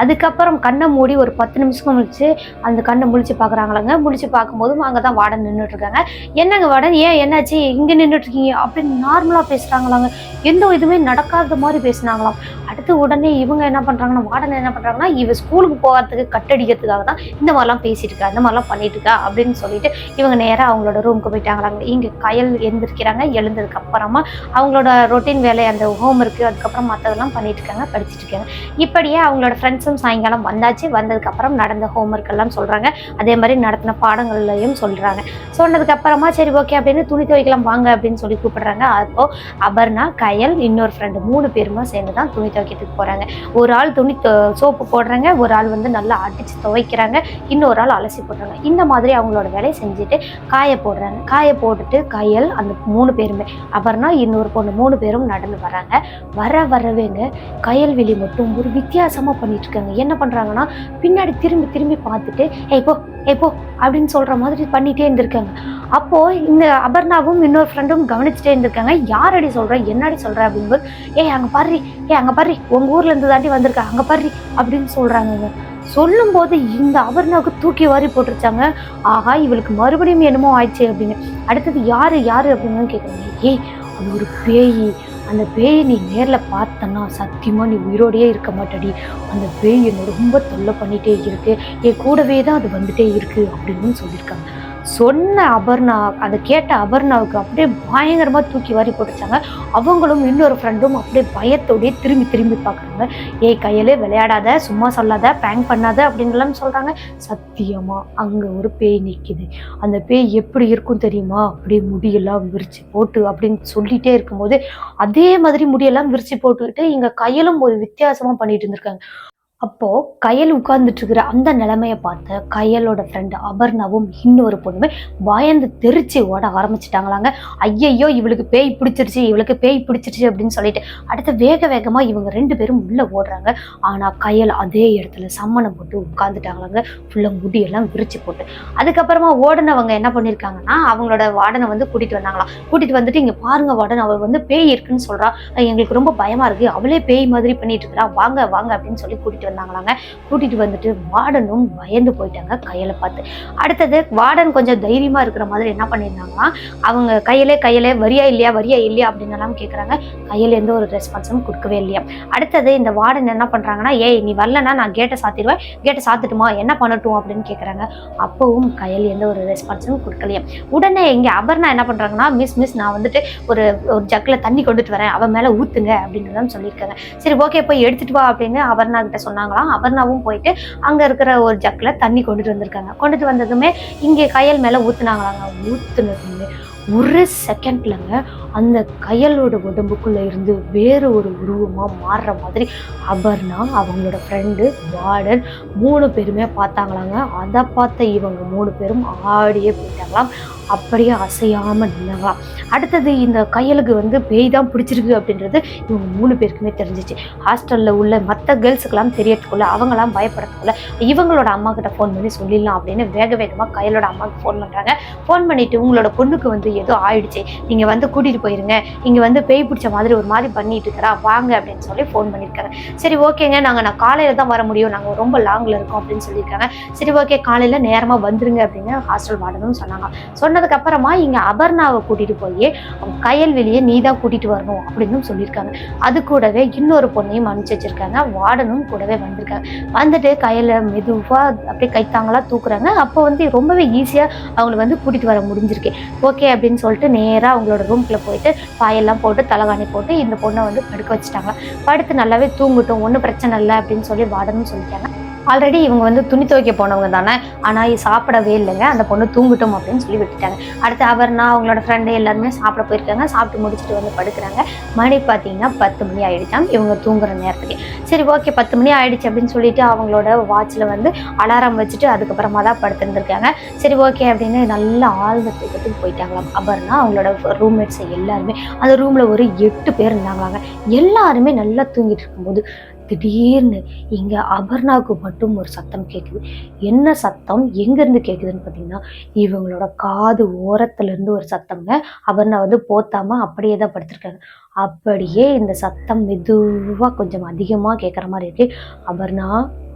அதுக்கப்புறம் கண்ணை மூடி ஒரு பத்து நிமிஷம் முடிச்சு அந்த கண்ணை முழிச்சு பார்க்குறாங்களாங்க. முழிச்சு பார்க்கும்போதும் அங்கே தான் வார்டன் நின்றுட்டு இருக்காங்க. என்னங்க வார்டன்? ஏன் என்னாச்சு? இங்கே நின்றுட்டு இருக்கீங்க? அப்படின்னு நார்மலாக பேசுகிறாங்களாங்க எந்த இதுவுமே நடக்காத மாதிரி பேசுனாங்களாம். அடுத்து உடனே இவங்க என்ன பண்ணுறாங்கன்னா வார்டன் என்ன பண்ணுறாங்கன்னா இவ ஸ்கூலுக்கு போகிறதுக்கு கட்டடிக்கிறதுக்காக தான் இந்த மாதிரிலாம் பேசிட்டு இருக்கா இந்த மாதிரிலாம் பண்ணிட்டு இருக்கா அப்படின்னு சொல்லிட்டு இவங்க நேராக அவங்களோட ரூமுக்கு போயிட்டாங்களாங்க. இங்கே கயல் எழுந்திருக்கிறாங்க எழுந்ததுக்கு அப்புறமா அவங்களோட ரொட்டீன் வேலை அந்த ஹோம் இருக்கு அதுக்கப்புறம் மற்றதெல்லாம் பண்ணிட்டு இருக்காங்க படிச்சுட்டு இருக்காங்க இப்படியே அவங்களோட ஃப்ரெண்ட்ஸும் சாயங்காலம் வந்தாச்சு. வந்ததுக்கப்புறம் நடந்த ஹோம்ஒர்க் எல்லாம் சொல்கிறாங்க அதே மாதிரி நடத்தின பாடங்கள்லையும் சொல்கிறாங்க சொன்னதுக்கு அப்புறமா சரி ஓகே அப்படின்னு துணி துவைக்கலாம் வாங்க அப்படின்னு சொல்லி கூப்பிடுறாங்க. அப்போ அபர்ணா கயல் இன்னொரு ஃப்ரெண்டு மூணு பேருமா சேர்ந்து தான் துணி துவைக்கிறதுக்கு போகிறாங்க ஒரு ஆள் துணி சோப்பு போடுறாங்க. ஒரு ஆள் வந்து நல்லா அடிச்சு துவைக்கிறாங்க. போடுறாங்க. இன்னொரு ஆள் அலசி போடுறாங்க இந்த மாதிரி அவங்களோட வேலையை செஞ்சுட்டு காய போடுறாங்க. காய போட்டுட்டு கையல் அந்த மூணு பேருமே. அப்புறம்னா இன்னொரு பொண்ணு மூணு பேரும் நடந்து வராங்க. வர வரவேங்க கயல்வெளி மட்டும் ஒரு வித்தியாசமாக பண்ணிட்டு இருக்காங்க என்ன பண்ணுறாங்கன்னா பின்னாடி திரும்பி திரும்பி பார்த்துட்டு ஏய் போ ஏய் போ அப்படின்னு சொல்கிற மாதிரி பண்ணிகிட்டே இருந்திருக்காங்க. அப்போது இந்த அபர்ணாவும் இன்னொரு ஃப்ரெண்டும் கவனிச்சுட்டே இருந்திருக்காங்க. யாரடி சொல்கிற என்னடி சொல்கிற அப்படிங்கும்போது ஏய் அங்கே பாரு ஏய் அங்கே பாரு உங்கள் ஊர்லேருந்து தாண்டி வந்திருக்கா அங்கே பாரு அப்படின்னு சொல்கிறாங்க சொல்லும்போது இந்த அபர்ணாவுக்கு தூக்கி வாரி போட்டுருச்சாங்க. ஆஹா இவளுக்கு மறுபடியும் என்னமோ ஆயிடுச்சு அப்படின்னு. அடுத்தது யாரு யாரு அப்படின்னு கேட்குறாங்க ஏய் அது ஒரு பேய். அந்த பேயை நீ நேரில் பார்த்தன்னா சத்தியமாக நீ உயிரோடையே இருக்க மாட்டடி. அந்த பேய் என்னை ரொம்ப தொல்லை பண்ணிகிட்டே இருக்கு. என் கூடவே தான் அது வந்துட்டே இருக்கு அப்படின்னு சொல்லியிருக்காங்க. சொன்ன அபர்ணா அதை கேட்ட அபர்ணாவுக்கு அப்படியே பயங்கரமாக தூக்கி வாரி போட்டுச்சாங்க. அவங்களும் இன்னொரு ஃப்ரெண்டும் அப்படியே பயத்தோடயே திரும்பி திரும்பி பார்க்குறாங்க. ஏய் கையிலே விளையாடாத சும்மா சொல்லாத பேங்க் பண்ணாத அப்படின்லாம் சொல்கிறாங்க சத்தியமாக அங்கே ஒரு பேய் நிற்கிது அந்த பேய் எப்படி இருக்கும் தெரியுமா? அப்படியே முடியெல்லாம் விரிச்சு போட்டு அப்படின்னு சொல்லிகிட்டே இருக்கும்போது அதே மாதிரி முடியெல்லாம் விரிச்சு போட்டுக்கிட்டு இங்கே கையிலும் ஒரு வித்தியாசமாக பண்ணிட்டு இருந்திருக்காங்க. அப்போ கயல் உட்கார்ந்துட்டு அந்த நிலைமையை பார்த்து கயலோட ஃப்ரெண்டு அபர்ணாவும் இன்னொரு பொண்ணுமே பயந்து தெரிச்சு ஓட ஆரம்பிச்சிட்டாங்களாங்க. ஐயையோ இவளுக்கு பேய் பிடிச்சிருச்சு இவளுக்கு பேய் பிடிச்சிருச்சு அப்படின்னு சொல்லிட்டு அடுத்து வேக வேகமாக இவங்க ரெண்டு பேரும் உள்ளே ஓடுறாங்க. ஆனால் கயல் அதே இடத்துல சம்மணம் போட்டு உட்காந்துட்டாங்களாங்க ஃபுல்லாக முடியெல்லாம் விரிச்சு போட்டு. அதுக்கப்புறமா ஓடினவங்க என்ன பண்ணியிருக்காங்கன்னா அவங்களோட வார்டனை வந்து கூட்டிகிட்டு வந்தாங்களாம். கூட்டிகிட்டு வந்துட்டு இங்கே பாருங்க வார்டன் அவள் வந்து பேய் இருக்குன்னு சொல்றா. எங்களுக்கு ரொம்ப பயமாக இருக்குது அவளே பேய் மாதிரி பண்ணிட்டு இருக்கா. வாங்க வாங்க அப்படின்னு சொல்லி கூட்டிட்டு இருந்தாங்களாங்க கூட்டிட்டு வந்துட்டு வார்டனும் பயந்து போயிட்டாங்க கையில பார்த்து. அடுத்தது வார்டன் கொஞ்சம் தைரியமா இருக்கிற மாதிரி என்ன பண்ணியிருந்தாங்கன்னா அவங்க கையிலே கையிலே வரியா இல்லையா வரியா இல்லையா அப்படின்னு கேட்குறாங்க கையில் எந்த ஒரு ரெஸ்பான்ஸும் கொடுக்கவே இல்லையா. அடுத்தது இந்த வார்டன் என்ன பண்றாங்கன்னா ஏய் நீ வரலன்னா நான் கேட்டை சாத்திடுவேன். கேட்டை சாத்துட்டுமா? என்ன பண்ணட்டும்? அப்படின்னு கேட்குறாங்க அப்பவும் கையில் எந்த ஒரு ரெஸ்பான்ஸும் கொடுக்கலையே. உடனே இங்க அபர்ணா என்ன பண்றாங்கன்னா மிஸ் மிஸ் நான் வந்துட்டு ஒரு ஒரு ஜக்கில் தண்ணி கொண்டுட்டு வரேன். அவன் மேல ஊத்துங்க அப்படின்னு தான் சொல்லியிருக்காங்க. சரி ஓகே போய் எடுத்துட்டு வா அப்படின்னு அபர்ணா கிட்ட சொன்னாங்க. சொன்னாங்களாம். அபர்ணாவும் போயிட்டு அங்க இருக்கிற ஒரு ஜக்கில் தண்ணி கொண்டுட்டு வந்திருக்காங்க. கொண்டுட்டு வந்ததுமே இங்கே கையல் மேலே ஊற்றுனாங்களாங்க ஊற்றுனதுமே ஒரு செகண்ட்லங்க அந்த கையலோட உடம்புக்குள்ளே இருந்து வேறு ஒரு உருவமாக மாறுற மாதிரி அபர்ணா அவங்களோட ஃப்ரெண்டு வார்டன் மூணு பேருமே பார்த்தாங்களாங்க. அதை பார்த்த இவங்க மூணு பேரும் ஆடியே போயிட்டாங்களாம். அப்படியே அசையாமல் நின்னாங்களாம். அடுத்தது இந்த கையலுக்கு வந்து பேய் தான் பிடிச்சிருக்கு அப்படின்றது இவங்க மூணு பேருக்குமே தெரிஞ்சிச்சு. ஹாஸ்டலில் உள்ள மற்ற கேர்ள்ஸுக்கெல்லாம் தெரியறதுக்குள்ள அவங்களாம் பயப்படுறதுக்குள்ள இவங்களோட அம்மா கிட்ட ஃபோன் பண்ணி சொல்லிடலாம் அப்படின்னு வேக வேகமாக கையலோட அம்மாவுக்கு ஃபோன் பண்ணுறாங்க ஃபோன் பண்ணிவிட்டு உங்களோட பொண்ணுக்கு வந்து ஏதோ ஆயிடுச்சு. நீங்கள் வந்து கூட்டிகிட்டு போயிருங்க. இங்கே வந்து பேய் பிடிச்ச மாதிரி ஒரு மாதிரி பண்ணிட்டு இருக்கிறா வாங்க அப்படின்னு சொல்லி ஃபோன் பண்ணியிருக்காங்க சரி ஓகேங்க. நாங்கள் நான் காலையில் தான் வர முடியும். நாங்கள் ரொம்ப லாங்கில் இருக்கோம் அப்படின்னு சொல்லியிருக்காங்க. சரி ஓகே. காலையில் நேரமாக வந்துருங்க அப்படின்னு ஹாஸ்டல் வார்டனும் சொன்னாங்க. சொன்னதுக்கப்புறமா இங்கே அபர்ணாவை கூட்டிகிட்டு போய் கையல் வெளியே நீ தான் கூட்டிகிட்டு வரணும் அப்படின்னு சொல்லியிருக்காங்க. அது கூடவே இன்னொரு பொண்ணையும் அனுப்பிச்சு வச்சிருக்காங்க. வார்டனும் கூடவே வந்திருக்காங்க. வந்துட்டு கையில் மெதுவாக அப்படியே கைத்தாங்களா தூக்குறாங்க. அப்போ வந்து ரொம்பவே ஈஸியாக அவங்களை வந்து கூட்டிகிட்டு வர முடிஞ்சிருக்கு. ஓகே அப்படின்னு சொல்லிட்டு நேராக அவங்களோட ரூம்குள்ள போயிட்டு பாயெல்லாம் போட்டு தலைகாணி போட்டு இந்த பொண்ணை வந்து படுக்க வச்சுட்டாங்க. படுத்து நல்லாவே தூங்கட்டும் ஒன்றும் பிரச்சனை இல்லை அப்படின்னு சொல்லி வார்டனும் சொல்லிட்டாங்க. ஆல்ரெடி இவங்க வந்து துணி துவைக்க போனவங்க தானே. ஆனால் சாப்பிடவே இல்லைங்க. அந்த பொண்ணு தூங்கட்டும் அப்படின்னு சொல்லி விட்டுட்டாங்க. அடுத்து அவர்னா அவங்களோட ஃப்ரெண்டு எல்லாருமே சாப்பிட போயிருக்காங்க. சாப்பிட்டு முடிச்சுட்டு வந்து படுக்கிறாங்க. மணி பார்த்தீங்கன்னா பத்து மணி ஆயிடுச்சாம். இவங்க தூங்குற நேரத்துக்கு. சரி ஓகே பத்து மணி ஆகிடுச்சு அப்படின்னு சொல்லிட்டு அவங்களோட வாட்சில் வந்து அலாரம் வச்சுட்டு அதுக்கப்புறமா தான் படுத்துருந்துருக்காங்க. சரி ஓகே அப்படின்னு நல்லா ஆழ்ந்த தூக்கத்துக்கு போயிட்டாங்களாம். அப்புறம்னா அவங்களோட ரூம்மேட்ஸ் எல்லாருமே. அந்த ரூமில் ஒரு எட்டு பேர் இருந்தாங்களாங்க. எல்லாருமே நல்லா தூங்கிட்டு இருக்கும்போது திடீர்னு இங்கே அபர்ணாவுக்கு மட்டும் ஒரு சத்தம் கேட்குது என்ன சத்தம்? எங்கேருந்து கேட்குதுன்னு பார்த்தீங்கன்னா இவங்களோட காது ஓரத்துலேருந்து ஒரு சத்தம்ங்க. அபர்ணா வந்து போத்தாம அப்படியே தான் படுத்திருக்காங்க. அப்படியே இந்த சத்தம் மெதுவாக கொஞ்சம் அதிகமாக கேட்குற மாதிரி இருக்கு. அபர்ணா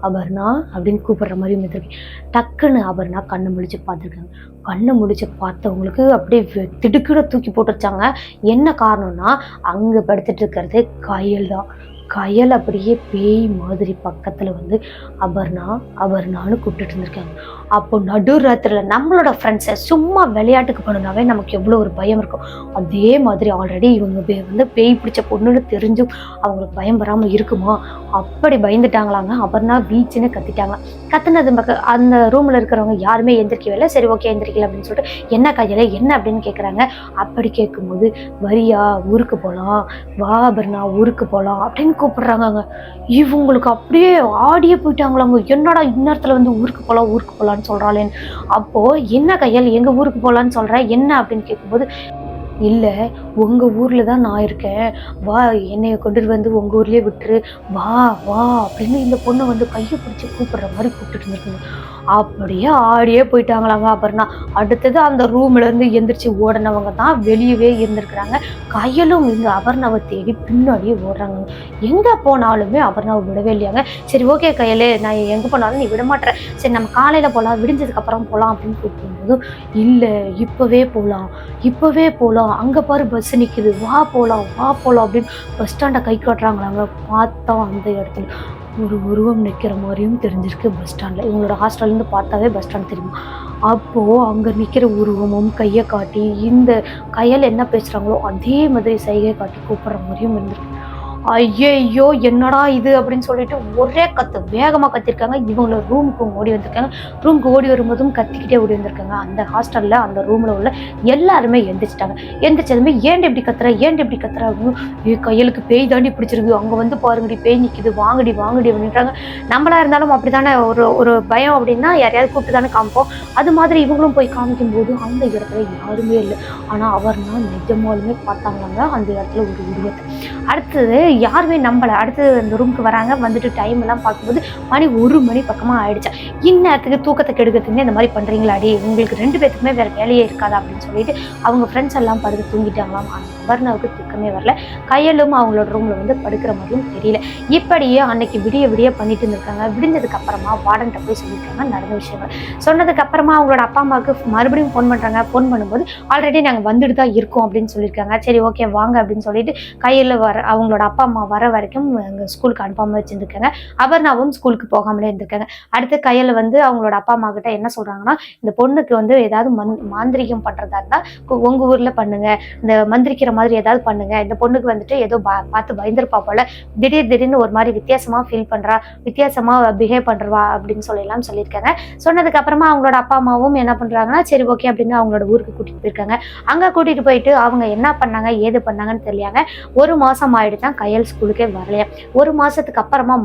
அபர்ணா அப்படின்னு கூப்பிடுற மாதிரி இருந்திருக்கு டக்குன்னு அபர்ணா கண்ணை முழிச்சு பார்த்துருக்காங்க கண்ணை முழிச்சு பார்த்தவங்களுக்கு அப்படியே திடுக்குன்னு தூக்கி போட்டு வச்சாங்க. என்ன காரணம்னா அங்கே படுத்துட்டு இருக்கிறது கயல் தான் கயல் அப்படியே பேய் மாதிரி பக்கத்தில் வந்து அபர்ணா அபர்ணான்னு கூப்பிட்டுட்டு இருந்திருக்காங்க. அப்போ நடு நம்மளோட ஃப்ரெண்ட்ஸை சும்மா விளையாட்டுக்கு பண்ணுனாவே நமக்கு எவ்வளோ ஒரு பயம் இருக்கும். அதே மாதிரி ஆல்ரெடி இவங்க வந்து பேய் பிடிச்ச பொண்ணுன்னு தெரிஞ்சும் அவங்களுக்கு பயம் வராமல் இருக்குமா? அப்படி பயந்துட்டாங்களாங்க. அபர்ணா பீச்சுன்னு கத்திட்டாங்க கத்துனது பக்க அந்த ரூமில் இருக்கிறவங்க யாருமே எந்திரிக்கவே இல்லை. சரி ஓகே எந்திரிக்கல அப்படின்னு சொல்லிட்டு என்ன கையில் என்ன? அப்படின்னு கேட்குறாங்க அப்படி கேட்கும்போது வரியா ஊருக்கு போகலாம் வா அபர்ணா ஊருக்கு போகலாம் அப்படின்னு கூப்பிடுறாங்க இவங்களுக்கு அப்படியே ஆடியே போயிட்டாங்களாங்க. என்னடா இந்நேரத்தில் வந்து ஊருக்கு போகலாம் ஊருக்கு போகலாம் போகலான்னு சொல்கிறாளேன்னு அப்போது என்ன கையால் எங்கள் ஊருக்கு போகலான்னு சொல்கிறேன் என்ன அப்படின்னு கேட்கும்போது இல்லை உங்கள் ஊரில் தான் நான் இருக்கேன். வா என்னை கொண்டுட்டு வந்து உங்கள் ஊர்லேயே விட்டுரு. வா வா அப்படின்னு இந்த பொண்ணை வந்து கையை பிடிச்சி கூப்பிடுற மாதிரி கூப்பிட்டுட்டு இருந்திருக்குங்க. அப்படியே ஆடியே போயிட்டாங்களாங்க. அபர்ணா அடுத்தது அந்த ரூம்லேருந்து எந்திரிச்சு ஓடினவங்க தான் வெளியவே இருந்திருக்கிறாங்க. கையலும் இங்கே அபர்ணாவை தேடி பின்னாடியே ஓடுறாங்க. எங்கே போனாலுமே அபர்ணாவை விடவே இல்லையாங்க. சரி ஓகே கையலே நான் எங்கே போனாலும் நீ விட மாட்டேற சரி நம்ம காலையில் போகலாம் விடிஞ்சதுக்கப்புறம் போகலாம் அப்படின்னு கூப்பிடும்போது இல்லை இப்போவே போகலாம் இப்போவே போகலாம் அங்கே பாரு பஸ் நிற்கிது வா போகலாம் வா போகலாம் அப்படின்னு பஸ் ஸ்டாண்டை கை காட்டுறாங்களாங்க. பார்த்தோம் அந்த இடத்துல. ஒரு உருவம் நிற்கிற மாதிரியும் தெரிஞ்சிருக்கு பஸ் ஸ்டாண்டில் இவங்களோட ஹாஸ்டல்லேருந்து பார்த்தாவே பஸ் ஸ்டாண்ட் தெரியும். அப்போது அங்கே நிற்கிற உருவமும் கையை காட்டி இந்த கையால் என்ன பேசுகிறாங்களோ அதே மாதிரி சைகை காட்டி கூப்பிட்ற மாதிரியும் இருந்திருக்கு. ஐயையோ என்னடா இது அப்படின்னு சொல்லிட்டு ஒரே கத்து. வேகமாக கத்திருக்காங்க. இவங்கள ரூமுக்கு ஓடி வந்திருக்காங்க. ரூமுக்கு ஓடி வரும்போதும் கத்திக்கிட்டே ஓடி வந்திருக்காங்க. அந்த ஹாஸ்டலில் அந்த ரூமில் உள்ள எல்லாருமே எந்திரிச்சிட்டாங்க. எந்திரிச்சதுமே ஏன் இப்படி கத்துற? ஏன் இப்படி கத்துற? அப்படின்னு. கையலுக்கு பேய் தாண்டி பிடிச்சிருக்கு. அங்கே வந்து பாருங்கடி பேய் நிற்கிது வாங்கடி வாங்கடி அப்படின்றாங்க. நம்மளா இருந்தாலும் அப்படி தானே ஒரு ஒரு பயம் அப்படின்னா யாரையாவது கூப்பிட்டு தானே காமிப்போம். அது மாதிரி இவங்களும் போய் காமிக்கும்போது அந்த இடத்துல யாருமே இல்லை. ஆனால் அவர்னா நிஜமாலுமே பார்த்தாங்களாங்க. அந்த இடத்துல ஒரு உருவத்தை. அடுத்தது யாருமே நம்பலை அடுத்து அந்த ரூமுக்கு வராங்க. வந்துட்டு டைம் எல்லாம் பார்க்கும்போது மணி ஒரு மணி பக்கமாக ஆயிடுச்சா. இந்நேரத்துக்கு தூக்கத்தை கெடுக்கிறதுக்குமே இந்த மாதிரி பண்ணுறீங்களாடி உங்களுக்கு ரெண்டு பேத்துக்குமே வேறு வேலையே இருக்காதா? அப்படின்னு சொல்லிட்டு அவங்க ஃப்ரெண்ட்ஸ் எல்லாம் படுத்து தூங்கிட்டாங்களாம். வர்ணவுக்கு தூக்கமே வரல. கையலும் அவங்களோட ரூமில் வந்து படுக்கிற மாதிரியும் தெரியல. இப்படியே அன்னைக்கு விடிய விடிய பண்ணிட்டு இருந்திருக்காங்க. விடிஞ்சதுக்கு அப்புறமா வார்டன்ட்ட போய் சொல்லியிருக்காங்க. நடந்த விஷயங்கள். சொன்னதுக்கு அப்புறமா அவங்களோட அப்பா அம்மாவுக்கு மறுபடியும் ஃபோன் பண்ணுறாங்க ஃபோன் பண்ணும்போது ஆல்ரெடி நாங்கள் வந்துட்டு தான் இருக்கோம் அப்படின்னு சொல்லியிருக்காங்க. சரி ஓகே வாங்க அப்படின்னு சொல்லிட்டு கையில் வர அவங்களோட அப்பா அம்மா வர வரைக்கும் எங்கள் ஸ்கூலுக்கு அனுப்பாமல் வச்சுருந்துருக்காங்க. அபர்ணாவும் ஸ்கூலுக்கு போகாமலே இருந்திருக்காங்க. அடுத்து கையில் வந்து அவங்களோட அப்பா அம்மா கிட்ட என்ன சொல்கிறாங்கன்னா இந்த பொண்ணுக்கு வந்து ஏதாவது மந் மாந்திரிகம் பண்ணுறதா இருந்தால் உங்கள் ஊரில் பண்ணுங்க. இந்த மந்திரிக்கிற மாதிரி ஏதாவது பண்ணுங்க. இந்த பொண்ணுக்கு வந்துட்டு ஏதோ பா பார்த்து பயந்துருப்பா போல. திடீர் திடீர்னு ஒரு மாதிரி வித்தியாசமாக ஃபீல் பண்ணுறா வித்தியாசமாக பிஹேவ் பண்ணுறவா அப்படின்னு சொல்லலாம் சொல்லியிருக்காங்க. சொன்னதுக்கு அப்புறமா அவங்களோட அப்பா அம்மாவும் என்ன பண்ணுறாங்கன்னா சரி ஓகே அப்படின்னு அவங்களோட ஊருக்கு கூட்டிகிட்டு போயிருக்காங்க. அங்கே கூட்டிகிட்டு போயிட்டு அவங்க என்ன பண்ணாங்க ஏது பண்ணாங்கன்னு தெரியாங்க ஒரு மாதம் ஆகிட்டு தான் ஸ்கூலுக்கே வரலையா? ஒரு மாதத்துக்கு அப்புறமா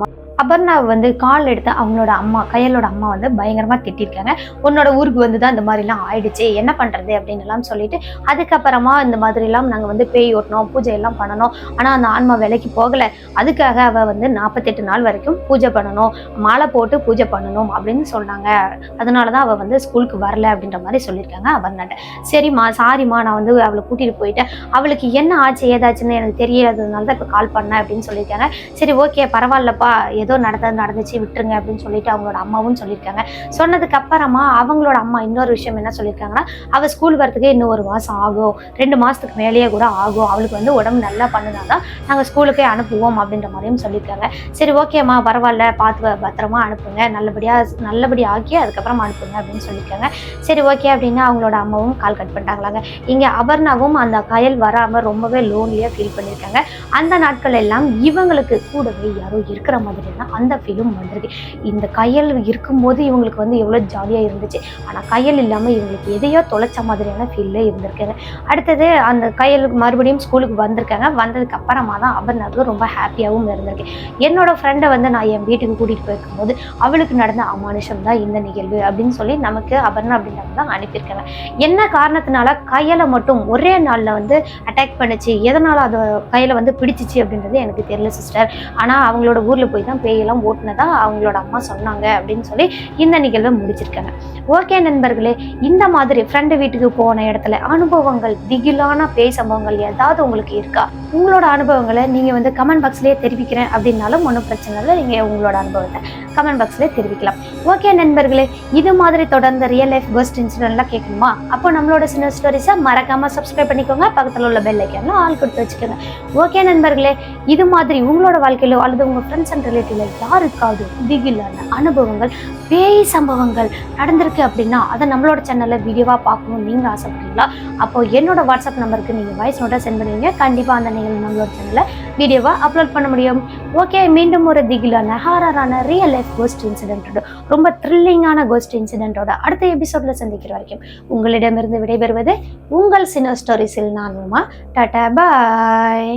ம- அபர்ணா வந்து கால் எடுத்து அவங்களோட அம்மா கையலோட அம்மா வந்து பயங்கரமாக திட்டிருக்காங்க. உன்னோட ஊருக்கு வந்து தான் இந்த மாதிரிலாம் ஆயிடுச்சு. என்ன பண்ணுறது அப்படின்னு எல்லாம் சொல்லிட்டு அதுக்கப்புறமா இந்த மாதிரிலாம் நாங்கள் வந்து பேய் ஓட்டணும் பூஜை எல்லாம் பண்ணணும். ஆனால் அந்த ஆன்மா வேலைக்கு போகலை. அதுக்காக அவள் வந்து நாற்பத்தெட்டு நாள் வரைக்கும் பூஜை பண்ணணும் மாலை போட்டு பூஜை பண்ணணும் அப்படின்னு சொன்னாங்க. அதனால தான் அவள் வந்து ஸ்கூலுக்கு வரல அப்படின்ற மாதிரி சொல்லியிருக்காங்க அபர்ணாட்ட. சரிம்மா சாரிம்மா நான் வந்து அவளை கூட்டிகிட்டு போயிட்டேன். அவளுக்கு என்ன ஆச்சு ஏதாச்சுன்னு எனக்கு தெரியாததுனால தான் இப்போ கால் பண்ணேன் அப்படின்னு சொல்லியிருக்காங்க. சரி ஓகே பரவாயில்லப்பா. ஏதோ நடந்தது நடந்துச்சு விட்டுருங்க அப்படின்னு சொல்லிட்டு அவங்களோட அம்மாவும் சொல்லியிருக்காங்க. சொன்னதுக்கு அப்புறமா அவங்களோட அம்மா இன்னொரு விஷயம் என்ன சொல்லியிருக்காங்கன்னா அவள் ஸ்கூல் வரதுக்கு இன்னும் ஒரு மாதம் ஆகும். ரெண்டு மாதத்துக்கு மேலேயே கூட ஆகும். அவளுக்கு வந்து உடம்பு நல்லா பண்ணுனா தான் நாங்கள் ஸ்கூலுக்கே அனுப்புவோம் அப்படின்ற மாதிரியும் சொல்லியிருக்காங்க. சரி ஓகேம்மா பரவாயில்ல. பார்த்து பத்திரமா அனுப்புங்க. நல்லபடியாக நல்லபடியாக ஆக்கி அதுக்கப்புறம் அனுப்புங்க அப்படின்னு சொல்லியிருக்காங்க. சரி ஓகே அப்படின்னு அவங்களோட அம்மாவும் கால் கட் பண்ணிட்டாங்களாங்க. இங்கே அபர்ணாவும் அந்த கயல் வராமல் ரொம்பவே லோன்லியாக ஃபீல் பண்ணியிருக்காங்க. அந்த நாட்கள் எல்லாம் இவங்களுக்கு கூடவே யாரோ இருக்கிற மாதிரி தான் அந்த ஃபீலும் வந்திருக்கு. இந்த கையல் இருக்கும்போது இவங்களுக்கு வந்து எவ்வளோ ஜாலியாக இருந்துச்சு. ஆனால் கையல் இல்லாமல் இவங்களுக்கு எதையோ தொலைச்ச மாதிரியான ஃபீலில் இருந்திருக்காங்க. அடுத்தது அந்த கையல் மறுபடியும் ஸ்கூலுக்கு வந்திருக்காங்க. வந்ததுக்கு அப்புறமா தான் அபர்ணாவுக்கு ரொம்ப ஹாப்பியாகவும் இருந்திருக்கு. என்னோட ஃப்ரெண்டை வந்து நான் என் வீட்டுக்கு கூட்டிகிட்டு போயிருக்கும்போது அவளுக்கு நடந்த அமானுஷம் தான் இந்த நிகழ்வு அப்படின்னு சொல்லி நமக்கு அபர்ணா அப்படின்றவங்க தான் அனுப்பியிருக்காங்க. என்ன காரணத்தினால கையலை மட்டும் ஒரே நாளில் வந்து அட்டாக் பண்ணுச்சு? எதனால் அதை கையில் வந்து பிடிச்சிச்சு அப்படின்றது எனக்கு தெரியல சிஸ்டர் ஆனால் அவங்களோட ஊரில் போய் தான் பேயெல்லாம் ஓட்டினதா அவங்களோட அம்மா சொன்னாங்க அப்படின்னு சொல்லி இந்த நிகழ்வை முடிச்சிருக்காங்க. ஓகே நண்பர்களே இந்த மாதிரி ஃப்ரெண்டு வீட்டுக்கு போன இடத்துல அனுபவங்கள் திகிலான பேய் சம்பவங்கள் ஏதாவது உங்களுக்கு இருக்கா? உங்களோட அனுபவங்களை நீங்கள் வந்து கமெண்ட் பாக்ஸ்லேயே தெரிவிக்கிறேன் அப்படின்னாலும் ஒன்றும் பிரச்சனை இல்லை. நீங்கள் உங்களோட அனுபவத்தை கமெண்ட் பாக்ஸ்லேயே தெரிவிக்கலாம். ஓகே நண்பர்களே இது மாதிரி தொடர்ந்து ரியல் லைஃப் பெஸ்ட் இன்சிடென்ட்லாம் கேட்கணுமா? அப்போ நம்மளோட சின்ன ஸ்டோரிஸை மறக்காமல் சப்ஸ்கிரைப் பண்ணிக்கோங்க. பக்கத்தில் உள்ள பெல் ஐக்கன்ல ஆள் கொடுத்து வச்சுக்கோங்க. ஓகே நண்பர்களே இது மாதிரி உங்களோட வாழ்க்கையிலோ அல்லது உங்கள் ஃப்ரெண்ட்ஸ் அண்ட் ரிலேட்டிவ் வாழ்க்கையில யாருக்காவது திகிலான அனுபவங்கள் பேய் சம்பவங்கள் நடந்திருக்கு அப்படின்னா அதை நம்மளோட சேனல்ல வீடியோவா பார்க்கணும் நீங்க ஆசைப்படுறீங்களா? அப்போ என்னோட வாட்ஸ்அப் நம்பருக்கு நீங்க வாய்ஸ் நோட்டை சென்ட் பண்ணுவீங்க. கண்டிப்பா அந்த நீங்கள் நம்மளோட சேனல்ல வீடியோவா அப்லோட் பண்ண முடியும். ஓகே மீண்டும் ஒரு திகிலான ஹாரரான ரியல் லைஃப் கோஸ்ட் இன்சிடென்ட்டோட ரொம்ப த்ரில்லிங்கான கோஸ்ட் இன்சிடென்ட்டோட அடுத்த எபிசோட்ல சந்திக்கிற வரைக்கும் உங்களிடமிருந்து விடைபெறுவது உங்கள் சினோ ஸ்டோரிஸில் நான் உமா. டாடா பாய்